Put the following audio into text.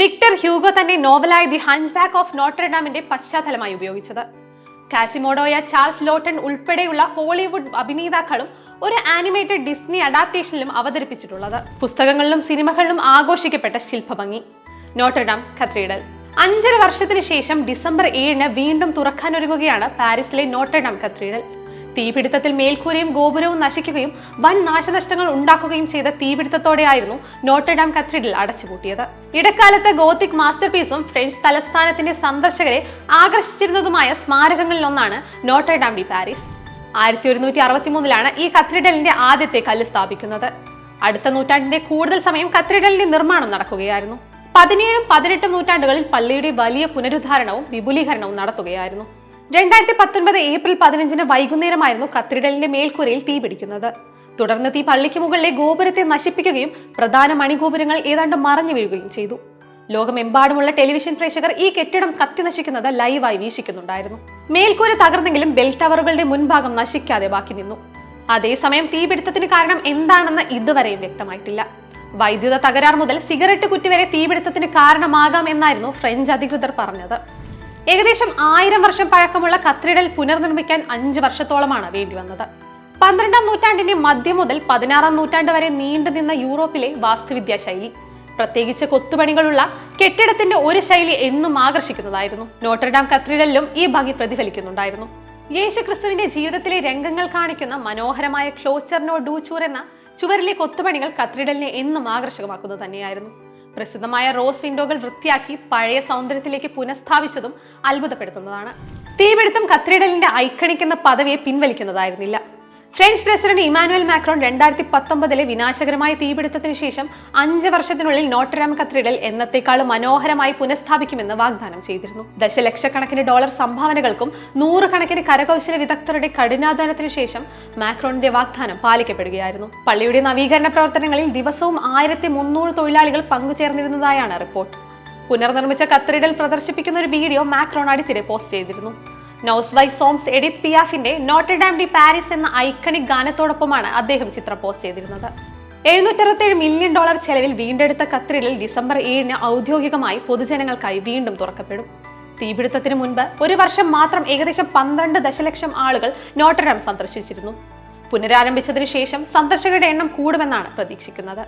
Victor Hugo തന്റെ നോവലായ the hunchback of നോട്ടർഡാമിന്റെ പശ്ചാത്തലമായി ഉപയോഗിച്ചത്. കാസിമോഡോയ ചാൾസ് ലോട്ടൺ ഉൾപ്പെടെയുള്ള ഹോളിവുഡ് അഭിനേതാക്കളും ഒരു ആനിമേറ്റഡ് ഡിസ്നി അഡാപ്റ്റേഷനിലും അവതരിപ്പിച്ചിട്ടുള്ളത്. പുസ്തകങ്ങളിലും സിനിമകളിലും ആഘോഷിക്കപ്പെട്ട ശില്പഭംഗി. നോട്ടർഡാം കത്തീഡ്രൽ അഞ്ചര വർഷത്തിന് ശേഷം ഡിസംബർ ഏഴിന് വീണ്ടും തുറക്കാനൊരുങ്ങുകയാണ് പാരീസിലെ നോട്ടർഡാം കത്തീഡ്രൽ തീപിടുത്തത്തിൽ മേൽക്കൂരയും ഗോപുരവും നശിക്കുകയും വൻ നാശനഷ്ടങ്ങൾ ഉണ്ടാക്കുകയും ചെയ്ത തീപിടുത്തത്തോടെയായിരുന്നു നോട്ടർഡാം കത്തീഡ്രൽ അടച്ചുപൂട്ടിയത്. ഇടക്കാലത്ത് ഗോത്തിക് മാസ്റ്റർ പീസും ഫ്രഞ്ച് തലസ്ഥാനത്തിന്റെ സന്ദർശകരെ ആകർഷിച്ചിരുന്നതുമായ സ്മാരകങ്ങളിലൊന്നാണ് നോട്ടർഡാം ഡി പാരീസ്. ആയിരത്തി ഒരുന്നൂറ്റി അറുപത്തി മൂന്നിലാണ് ഈ കത്തീഡ്രലിന്റെ ആദ്യത്തെ കല്ല് സ്ഥാപിക്കുന്നത്. അടുത്ത നൂറ്റാണ്ടിന്റെ കൂടുതൽ സമയം കത്തീഡ്രലിന്റെ നിർമ്മാണം നടക്കുകയായിരുന്നു. പതിനേഴും പതിനെട്ടും നൂറ്റാണ്ടുകളിൽ പള്ളിയുടെ വലിയ പുനരുദ്ധാരണവും വിപുലീകരണവും നടത്തുകയായിരുന്നു. രണ്ടായിരത്തി പത്തൊൻപത് ഏപ്രിൽ പതിനഞ്ചിന് വൈകുന്നേരമായിരുന്നു കത്തീഡ്രലിന്റെ മേൽക്കൂരയിൽ തീ പിടിക്കുന്നത്. തുടർന്ന് തീ പള്ളിക്ക് മുകളിലെ ഗോപുരത്തെ നശിപ്പിക്കുകയും പ്രധാന മണിഗോപുരങ്ങൾ ഏതാണ്ട് മറഞ്ഞു വീഴുകയും ചെയ്തു. ലോകമെമ്പാടുമുള്ള ടെലിവിഷൻ പ്രേക്ഷകർ ഈ കെട്ടിടം കത്തി നശിക്കുന്നത് ലൈവായി വീക്ഷിക്കുന്നുണ്ടായിരുന്നു. മേൽക്കൂര തകർന്നെങ്കിലും ബെൽ ടവറുകളുടെ മുൻഭാഗം നശിക്കാതെ ബാക്കി നിന്നു. അതേസമയം തീപിടുത്തത്തിന് കാരണം എന്താണെന്ന് ഇതുവരെയും വ്യക്തമായിട്ടില്ല. വൈദ്യുത തകരാർ മുതൽ സിഗരറ്റ് കുറ്റി വരെ തീപിടുത്തത്തിന് കാരണമാകാം എന്നായിരുന്നു ഫ്രഞ്ച് അധികൃതർ പറഞ്ഞത്. ഏകദേശം ആയിരം വർഷം പഴക്കമുള്ള കത്തീഡ്രൽ പുനർനിർമ്മിക്കാൻ അഞ്ച് വർഷത്തോളമാണ് വേണ്ടി വന്നത്. പന്ത്രണ്ടാം നൂറ്റാണ്ടിന്റെ മധ്യം മുതൽ പതിനാറാം നൂറ്റാണ്ട് വരെ നീണ്ടുനിന്ന യൂറോപ്പിലെ വാസ്തുവിദ്യാ ശൈലി. പ്രത്യേകിച്ച് കൊത്തുപണികളുള്ള കെട്ടിടത്തിന്റെ ഒരു ശൈലി എന്നും ആകർഷിക്കുന്നതായിരുന്നു. നോട്ടർഡാം കത്രിഡലിലും ഈ ഭംഗി പ്രതിഫലിക്കുന്നുണ്ടായിരുന്നു. യേശു ക്രിസ്തുവിന്റെ ജീവിതത്തിലെ രംഗങ്ങൾ കാണിക്കുന്ന മനോഹരമായ ക്ലോച്ചർനോ ഡൂച്ചൂർ എന്ന ചുവരിലെ കൊത്തുപണികൾ കത്തീഡ്രലിനെ എന്നും ആകർഷകമാക്കുന്നത് തന്നെയായിരുന്നു. പ്രസിദ്ധമായ റോസ് വിൻഡോകൾ വൃത്തിയാക്കി പഴയ സൗന്ദര്യത്തിലേക്ക് പുനഃസ്ഥാപിച്ചതും അത്ഭുതപ്പെടുത്തുന്നതാണ്. തീപിടുത്തം കത്തീഡ്രലിന്റെ ഐക്കണിക് എന്ന പദവിയെ പിൻവലിക്കുന്നതായിരുന്നില്ല. ഫ്രഞ്ച് പ്രസിഡന്റ് ഇമാനുവൽ മാക്രോൺ രണ്ടായിരത്തി പത്തൊമ്പതിലെ വിനാശകരമായ തീപിടുത്തത്തിന് ശേഷം അഞ്ച് വർഷത്തിനുള്ളിൽ നോട്ടറാം കത്തീഡ്രൽ എന്നത്തെക്കാളും മനോഹരമായി പുനഃസ്ഥാപിക്കുമെന്ന് വാഗ്ദാനം ചെയ്തിരുന്നു. ദശലക്ഷക്കണക്കിന് ഡോളർ സംഭാവനകൾക്കും നൂറുകണക്കിന് കരകൗശല വിദഗ്ധരുടെ കഠിനാധാനത്തിനു ശേഷം മാക്രോണിന്റെ വാഗ്ദാനം പാലിക്കപ്പെടുകയായിരുന്നു. പള്ളിയുടെ നവീകരണ പ്രവർത്തനങ്ങളിൽ ദിവസവും ആയിരത്തി മുന്നൂറ് തൊഴിലാളികൾ പങ്കുചേർന്നിരുന്നതായാണ് റിപ്പോർട്ട്. പുനർനിർമ്മിച്ച കത്തീഡ്രൽ പ്രദർശിപ്പിക്കുന്ന ഒരു വീഡിയോ മാക്രോൺ അടുത്തിടെ പോസ്റ്റ് ചെയ്തിരുന്നു. നൗസ് വൈ സോംസ് എഡിറ്റ് പിയാഫിന്റെ നോട്ടർഡാം ഡി പാരീസ് എന്ന ഐക്കണിക് ഗാനത്തോടൊപ്പമാണ് അദ്ദേഹം ചിത്രം പോസ്റ്റ് ചെയ്തിരുന്നത്. എഴുന്നൂറ്ററുപത്തേഴ് മില്യൺ ഡോളർ ചെലവിൽ വീണ്ടെടുത്ത കത്തീഡ്രൽ ഡിസംബർ ഏഴിന് ഔദ്യോഗികമായി പൊതുജനങ്ങൾക്കായി വീണ്ടും തുറക്കപ്പെടും. തീപിടുത്തത്തിന് മുൻപ് ഒരു വർഷം മാത്രം ഏകദേശം പന്ത്രണ്ട് ദശലക്ഷം ആളുകൾ നോട്ടർഡാം സന്ദർശിച്ചിരുന്നു. പുനരാരംഭിച്ചതിനു ശേഷം സന്ദർശകരുടെ എണ്ണം കൂടുമെന്നാണ് പ്രതീക്ഷിക്കുന്നത്.